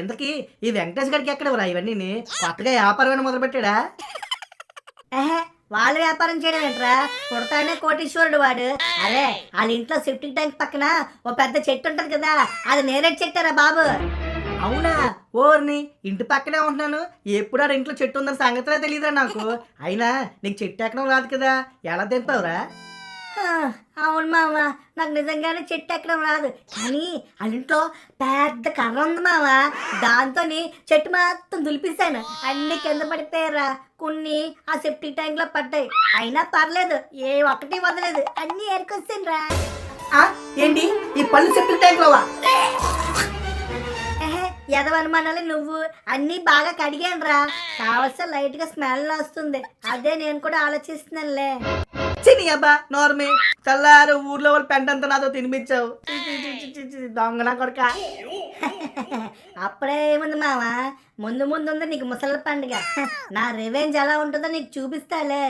ఎందుకీ? ఈ వెంకటేష్ గారికి ఎక్కడ ఇవన్నీ కొత్తగా వ్యాపారం మొదలుపెట్టాడా? వాళ్ళు వ్యాపారం చేయడం ఏంట్రా? పుడతానే కోటీశ్వరుడు వాడు. అరే వాళ్ళ ఇంట్లో సెప్టిక్ ట్యాంక్ పక్కన ఓ పెద్ద చెట్టు ఉంటది కదా అది నేరేడు చెట్టారా బాబు. అవునా? ఓర్ని ఇంటి పక్కనే ఉంటున్నాను. ఎప్పుడు ఆడ ఇంట్లో చెట్టు ఉందని సంగతిలో తెలియదురా నాకు. అయినా నీకు చెట్టు ఎక్కడం రాదు కదా. ఎలా తెంపావురా హా, అవును మామ నాకు నిజంగానే చెట్టు ఎక్కడం రాదు. కానీ ఇంట్లో పెద్ద కర్ర ఉంది మామ దాంతో చెట్టు మొత్తం దులిపిస్తాను అన్ని కింద పడిపోయారా కొన్ని ఆ సెప్టిక్ ట్యాంక్లో పడ్డాయి. అయినా పర్లేదు ఏ ఒక్కటి వదలేదు. అన్ని ఏరుకొస్తాను రా ఏంటి? ఈ పళ్ళు సెప్టిక్ ట్యాంక్ లోవా? ఎదవనుమానాలు నువ్వు. అన్నీ బాగా కడిగాను రా కావలసిన లైట్గా స్మెల్ వస్తుంది. అదే నేను కూడా ఆలోచిస్తున్నానులే. చిని అబ్బా నోర్మి. తెల్లారు ఊర్లో వాళ్ళు పెంటంతా నాతో తినిపించావు. చి, చి, చి, చి, చి, దొంగ నా కొడుక? అప్పుడే ఏముంది మావా? ముందు ముందు ఉంది నీకు ముసలి పండుగ. నా రివెంజ్ ఎలా ఉంటుందో నీకు చూపిస్తాలే.